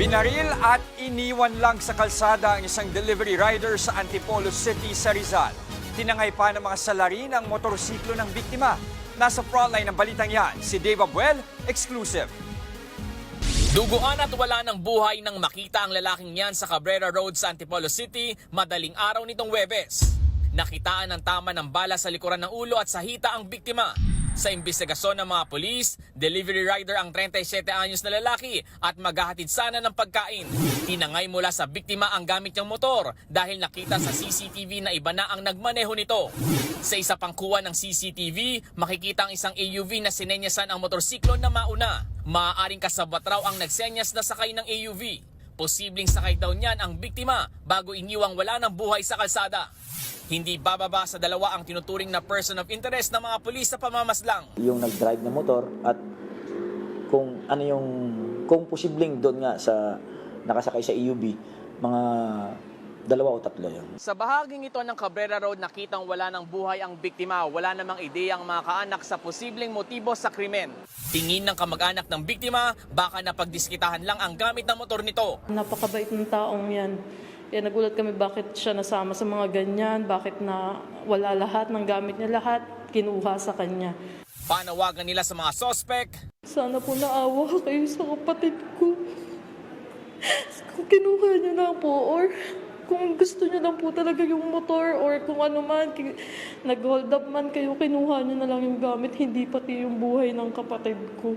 Binaril at iniwan lang sa kalsada ang isang delivery rider sa Antipolo City sa Rizal. Tinangay pa ng mga salarin ang motorsiklo ng biktima. Nasa frontline ng balitang yan, si Dave Abuel, exclusive. Duguan at wala ng buhay nang makita ang lalaking yan sa Cabrera Road sa Antipolo City madaling araw nitong Webes. Nakitaan ng tama ng bala sa likuran ng ulo at sa hita ang biktima. Sa imbestigasyon ng mga polis, delivery rider ang 37 anyos na lalaki at maghahatid sana ng pagkain. Tinangay mula sa biktima ang gamit niyang motor dahil nakita sa CCTV na iba na ang nagmaneho nito. Sa isa pang kuha ng CCTV, makikita ang isang AUV na sinenyasan ang motorsiklo na mauna. Maaaring kasabot raw ang nagsenyas na sakay ng AUV. Posibleng sakay daw niyan ang biktima bago iniwang wala ng buhay sa kalsada. Hindi bababa sa dalawa ang tinuturing na person of interest ng mga pulis sa pamamaslang. yung nag-drive na motor at kung ano yung kung posibleng doon nga sa nakasakay sa EUV mga dalawa o tatlo yun. Sa bahaging ito ng Cabrera Road, nakitang wala ng buhay ang biktima. Wala namang ideya ang mga kaanak sa posibleng motibo sa krimen. Tingin ng kamag-anak ng biktima, baka napagdiskitahan lang ang gamit ng motor nito. Napakabait ng taong yan. Kaya nagulat kami bakit siya nasama sa mga ganyan, bakit na wala lahat ng gamit niya lahat, kinuha sa kanya. Panawagan nila sa mga sospek, Sana po naawa kayo sa kapatid ko. Kung kinuha niyo na po or kung gusto niyo lang po talaga yung motor or kung ano man, nag-hold up man kayo, kinuha niyo na lang yung gamit, hindi pati yung buhay ng kapatid ko.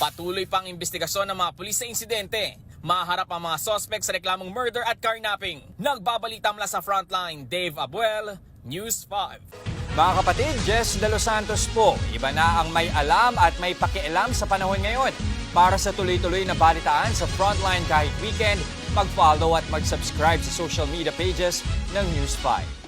patuloy pang investigasyon ng mga pulis sa insidente. Maharap ang mga sospek sa reklamong murder at carnapping. Nagbabalita mula sa frontline, Dave Abuel, News 5. Mga kapatid, Jess De Los Santos po. Iba na ang may alam at may pakialam sa panahon ngayon. Para sa tuloy-tuloy na balitaan sa Frontline kahit weekend, mag-follow at mag-subscribe sa social media pages ng News 5.